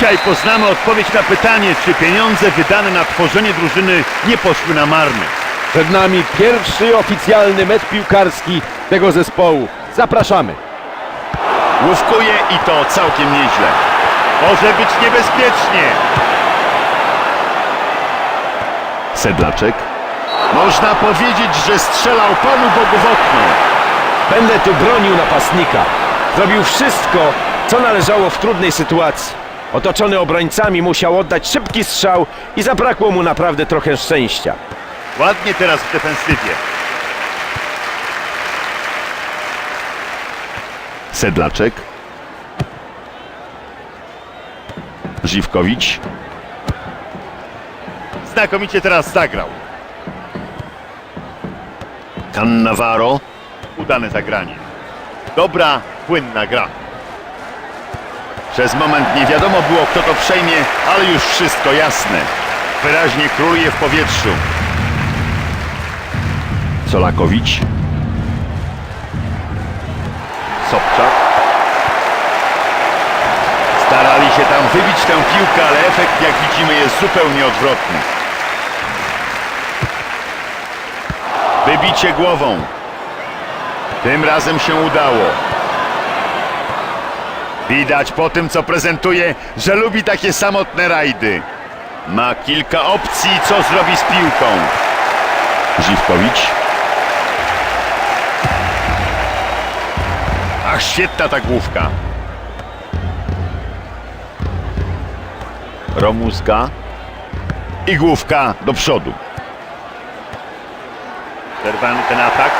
Dzisiaj poznamy odpowiedź na pytanie, czy pieniądze wydane na tworzenie drużyny nie poszły na marne. Przed nami pierwszy oficjalny mecz piłkarski tego zespołu. Zapraszamy. Łówkuje i to całkiem nieźle. Może być niebezpiecznie. Sedlaczek. Można powiedzieć, że strzelał Panu Bogu w okno. Będę tu bronił napastnika. Zrobił wszystko, co należało w trudnej sytuacji. Otoczony obrońcami musiał oddać szybki strzał i zabrakło mu naprawdę trochę szczęścia. Ładnie teraz w defensywie. Sedlaczek. Żywkowicz. Znakomicie teraz zagrał. Cannavaro. Udane zagranie. Dobra, płynna gra. Przez moment nie wiadomo było, kto to przejmie, ale już wszystko jasne. Wyraźnie króluje w powietrzu. Solakowicz. Sobczak. Starali się tam wybić tę piłkę, ale efekt, jak widzimy, jest zupełnie odwrotny. Wybicie głową. Tym razem się udało. Widać po tym, co prezentuje, że lubi takie samotne rajdy. Ma kilka opcji, co zrobi z piłką. Żywkowicz. Ach, świetna ta główka. Romuska. I główka do przodu. Przerwany ten atak.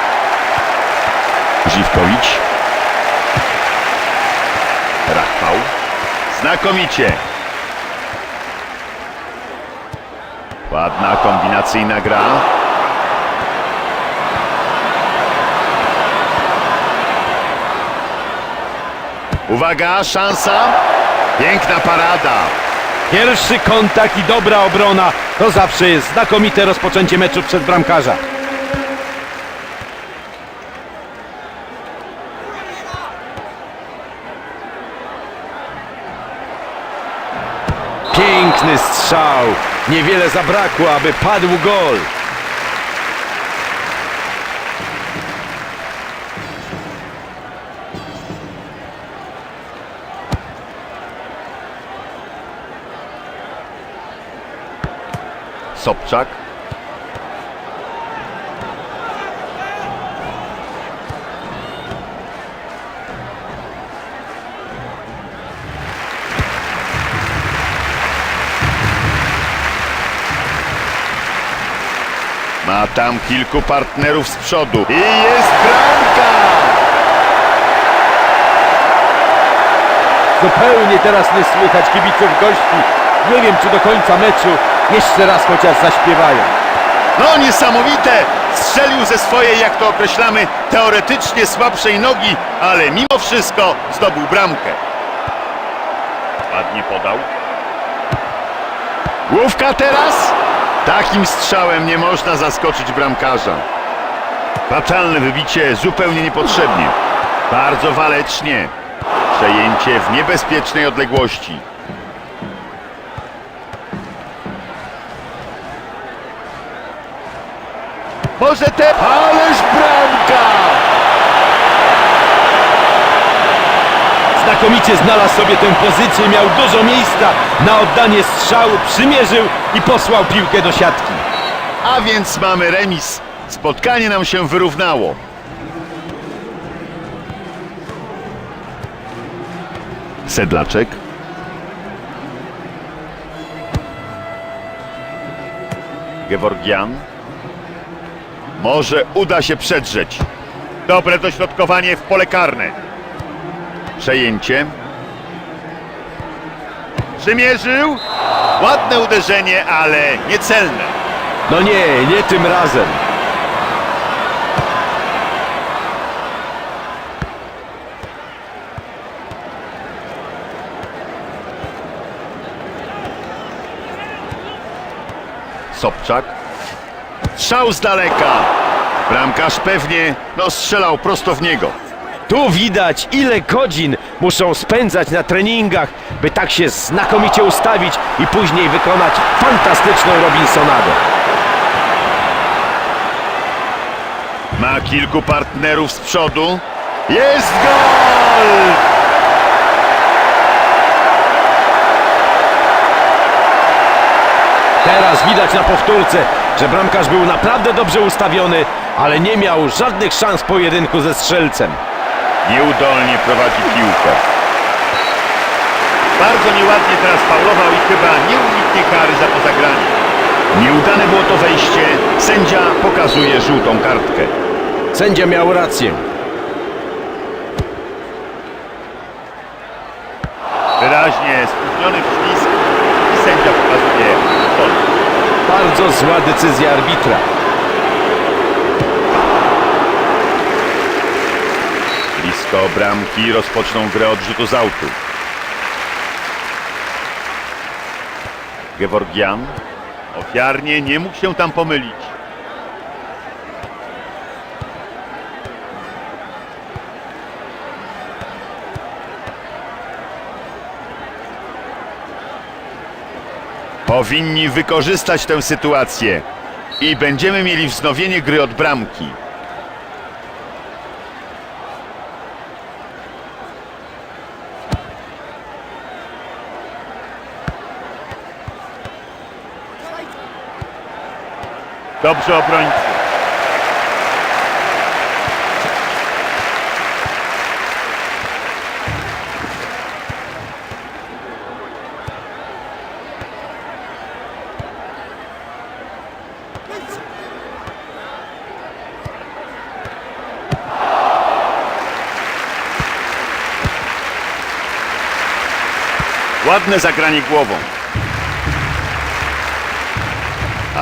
Żywkowicz. Rachwał. Znakomicie. Ładna kombinacyjna gra. Uwaga, szansa. Piękna parada. Pierwszy kontakt i dobra obrona to zawsze jest znakomite rozpoczęcie meczu przed bramkarza. Niewiele zabrakło, aby padł gol. Sobczak. Ma tam kilku partnerów z przodu. I jest bramka! Zupełnie teraz nie słychać kibiców gości. Nie wiem, czy do końca meczu jeszcze raz chociaż zaśpiewają. No niesamowite! Strzelił ze swojej, jak to określamy, teoretycznie słabszej nogi, ale mimo wszystko zdobył bramkę. Ładnie podał. Główka teraz? Takim strzałem nie można zaskoczyć bramkarza. Fatalne wybicie, zupełnie niepotrzebnie. Bardzo walecznie. Przejęcie w niebezpiecznej odległości. Może te... Ależ bramka! Znakomicie znalazł sobie tę pozycję, miał dużo miejsca na oddanie strzału, przymierzył i posłał piłkę do siatki. A więc mamy remis. Spotkanie nam się wyrównało. Sedlaczek. Geworgian. Może uda się przedrzeć. Dobre dośrodkowanie w pole karne. Przejęcie. Przymierzył. Ładne uderzenie, ale niecelne. No nie, nie tym razem. Sobczak. Strzał z daleka. Bramkarz pewnie no, strzelał prosto w niego. Tu widać, ile godzin muszą spędzać na treningach, by tak się znakomicie ustawić i później wykonać fantastyczną Robinsonadę. Ma kilku partnerów z przodu. Jest gol! Teraz widać na powtórce, że bramkarz był naprawdę dobrze ustawiony, ale nie miał żadnych szans pojedynku ze strzelcem. Nieudolnie prowadzi piłkę. Bardzo nieładnie teraz faulował i chyba nie uniknie kary za to zagranie. Nieudane było to wejście. Sędzia pokazuje żółtą kartkę. Sędzia miał rację. Wyraźnie spóźniony wślizg i sędzia pokazuje. Bardzo zła decyzja arbitra. Blisko bramki rozpoczną grę od rzutu z autu. Geworgian ofiarnie nie mógł się tam pomylić. Powinni wykorzystać tę sytuację i będziemy mieli wznowienie gry od bramki. Dobrze obrońcy. Ładne zagranie głową.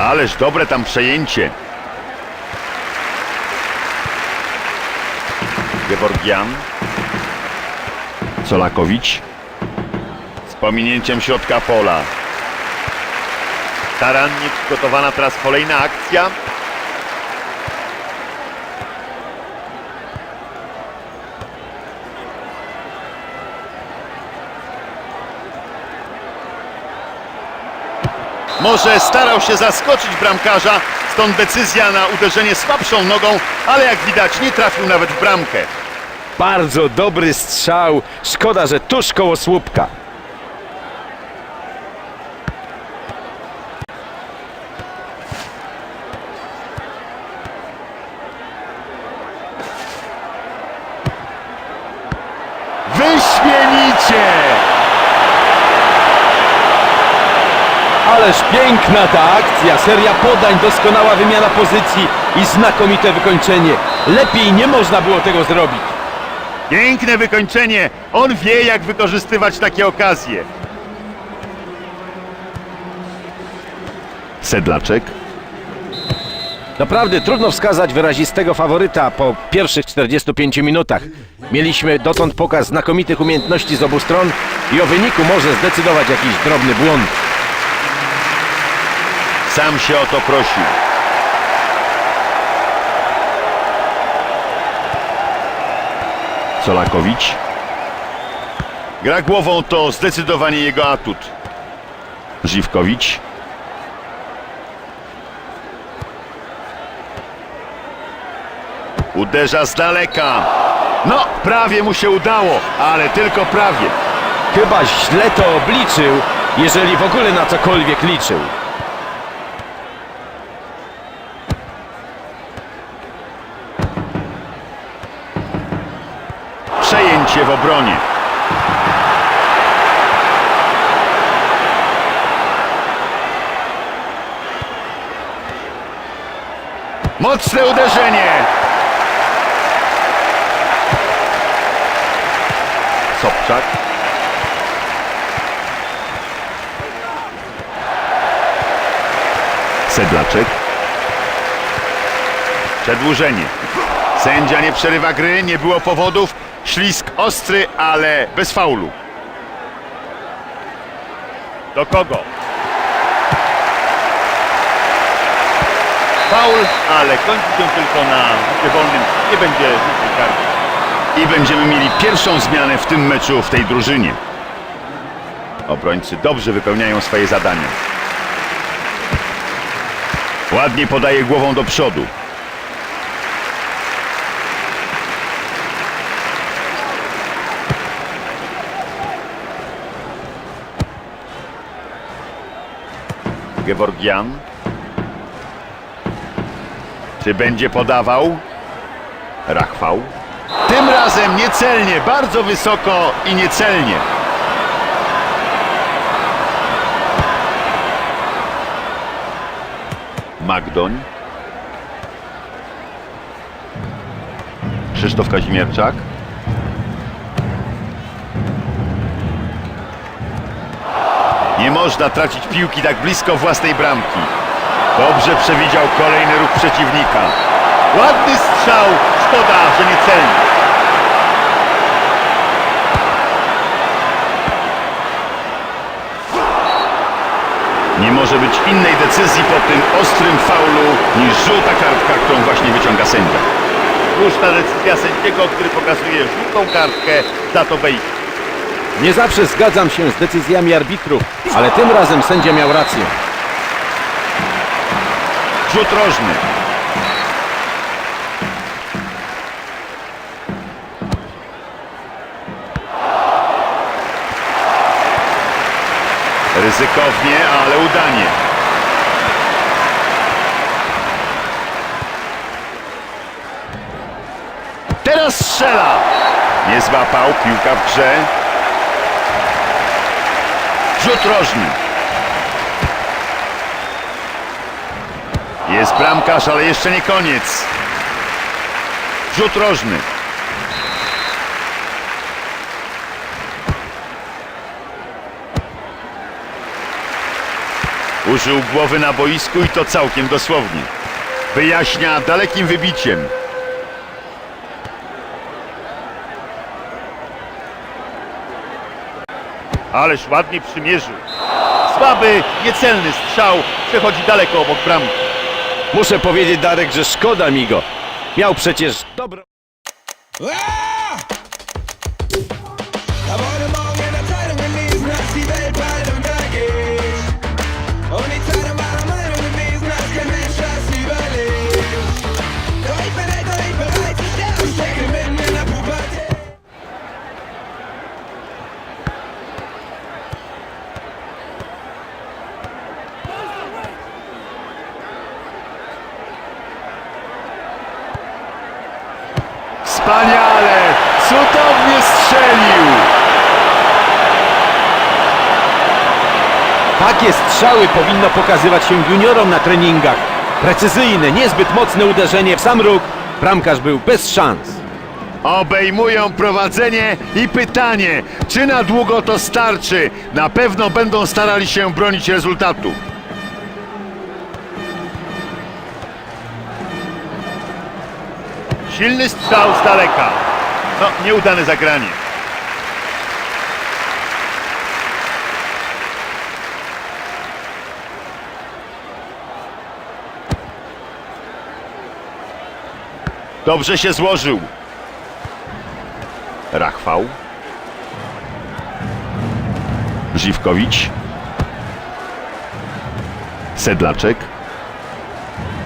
Ależ dobre tam przejęcie. Geworgian. Solakowicz. Z pominięciem środka pola. Starannie przygotowana teraz kolejna akcja. Może starał się zaskoczyć bramkarza, stąd decyzja na uderzenie słabszą nogą, ale jak widać nie trafił nawet w bramkę. Bardzo dobry strzał. Szkoda, że tuż koło słupka. Ależ piękna ta akcja, seria podań, doskonała wymiana pozycji i znakomite wykończenie. Lepiej nie można było tego zrobić. Piękne wykończenie. On wie, jak wykorzystywać takie okazje. Sedlaczek. Naprawdę trudno wskazać wyrazistego faworyta po pierwszych 45 minutach. Mieliśmy dotąd pokaz znakomitych umiejętności z obu stron i o wyniku może zdecydować jakiś drobny błąd. Sam się o to prosił. Solakowicz. Gra głową to zdecydowanie jego atut. Żywkowicz. Uderza z daleka. No, prawie mu się udało, ale tylko prawie. Chyba źle to obliczył, jeżeli w ogóle na cokolwiek liczył. Przejęcie w obronie. Mocne uderzenie. Sobczak. Sedlaczek. Przedłużenie. Sędzia nie przerywa gry, nie było powodów. Ślisk ostry, ale bez faulu. Do kogo? Faul, ale kończy się tylko na rzucie wolnym. Nie będzie żółtej karty. I będziemy mieli pierwszą zmianę w tym meczu w tej drużynie. Obrońcy dobrze wypełniają swoje zadania. Ładnie podaje głową do przodu. Geworgian. Czy będzie podawał? Rachwał. Tym razem niecelnie, bardzo wysoko i niecelnie. Magdoń. Krzysztof Kazimierczak. Nie można tracić piłki tak blisko własnej bramki. Dobrze przewidział kolejny ruch przeciwnika. Ładny strzał, szkoda, że nie celny. Nie może być innej decyzji po tym ostrym faulu niż żółta kartka, którą właśnie wyciąga sędzia. Słuszna decyzja sędziego, który pokazuje żółtą kartkę za to wejście. Nie zawsze zgadzam się z decyzjami arbitrów, ale tym razem sędzia miał rację. Rzut rożny. Ryzykownie, ale udanie. Teraz strzela. Nie złapał, piłka w grze. Rzut rożny. Jest bramkarz, ale jeszcze nie koniec. Rzut rożny. Użył głowy na boisku i to całkiem dosłownie. Wyjaśnia dalekim wybiciem. Ależ ładnie przymierzył. Słaby, niecelny strzał przechodzi daleko obok bramki. Muszę powiedzieć, Darek, że szkoda mi go. Miał przecież dobro... strzały powinno pokazywać się juniorom na treningach. Precyzyjne, niezbyt mocne uderzenie w sam róg. Bramkarz był bez szans. Obejmują prowadzenie i pytanie, czy na długo to starczy? Na pewno będą starali się bronić rezultatu. Silny strzał z daleka. No, nieudane zagranie. Dobrze się złożył. Rachwał. Żywkowicz. Sedlaczek.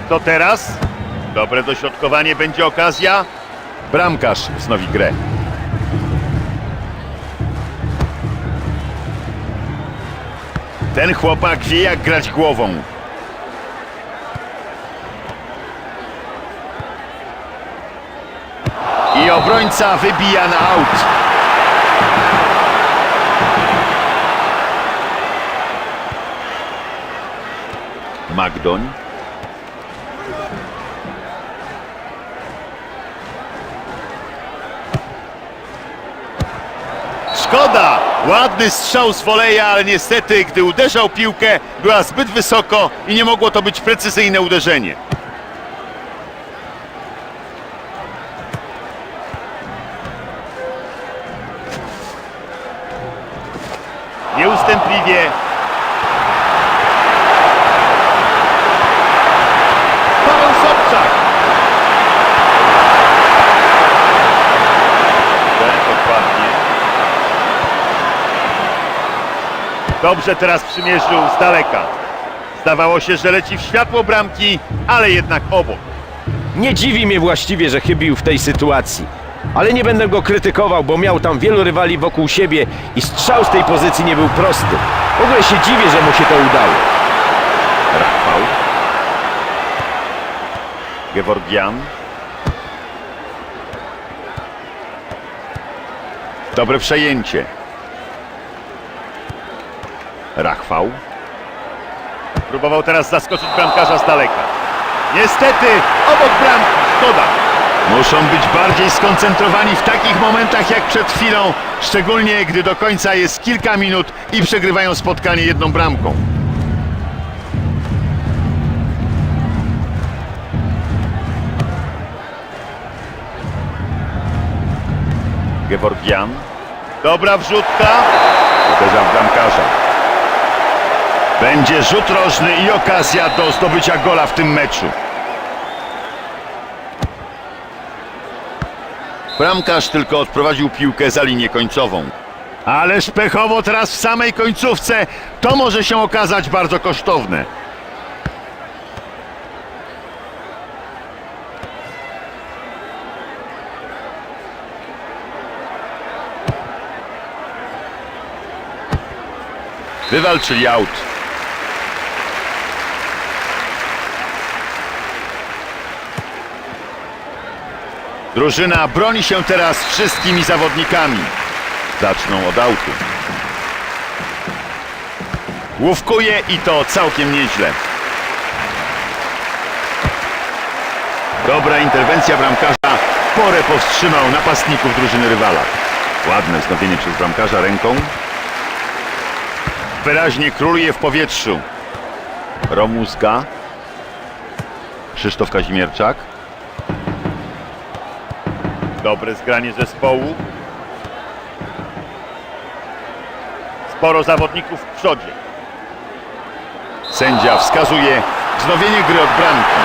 To teraz? Dobre dośrodkowanie, będzie okazja. Bramkarz wznowi grę. Ten chłopak wie jak grać głową. I obrońca wybija na aut. Magdoń. Szkoda! Ładny strzał z woleja, ale niestety, gdy uderzał piłkę, była zbyt wysoko i nie mogło to być precyzyjne uderzenie. Dobrze teraz przymierzył z daleka. Zdawało się, że leci w światło bramki, ale jednak obok. Nie dziwi mnie właściwie, że chybił w tej sytuacji. Ale nie będę go krytykował, bo miał tam wielu rywali wokół siebie i strzał z tej pozycji nie był prosty. W ogóle się dziwię, że mu się to udało. Rafał. Geworgian. Dobre przejęcie. Rachwał. Próbował teraz zaskoczyć bramkarza z daleka. Niestety, obok bramki. Szkoda. Muszą być bardziej skoncentrowani w takich momentach jak przed chwilą, szczególnie gdy do końca jest kilka minut i przegrywają spotkanie jedną bramką. Geworgian. Dobra wrzutka. Uderza w bramkarza. Będzie rzut rożny i okazja do zdobycia gola w tym meczu. Bramkarz tylko odprowadził piłkę za linię końcową. Ależ pechowo teraz w samej końcówce. To może się okazać bardzo kosztowne. Wywalczyli aut. Drużyna broni się teraz wszystkimi zawodnikami. Zaczną od autu. Główkuje i to całkiem nieźle. Dobra interwencja bramkarza. Porę powstrzymał napastników drużyny rywala. Ładne znowienie przez bramkarza ręką. Wyraźnie króluje w powietrzu. Romuska. Krzysztof Kazimierczak. Dobre zgranie zespołu. Sporo zawodników w przodzie. Sędzia wskazuje wznowienie gry od bramki.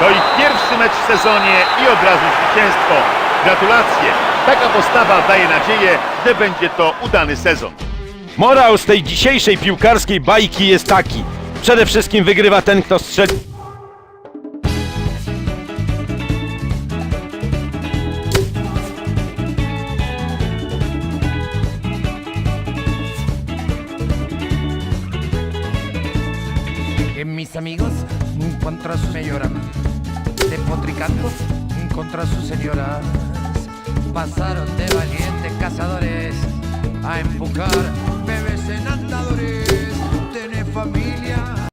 To ich pierwszy mecz w sezonie i od razu zwycięstwo. Gratulacje. Taka postawa daje nadzieję, że będzie to udany sezon. Morał z tej dzisiejszej piłkarskiej bajki jest taki. Przede wszystkim wygrywa ten, kto strzeli. sus mayoras, despotricando contra sus señoras. Pasaron de valientes cazadores a empujar bebés en andadores. Tener familia.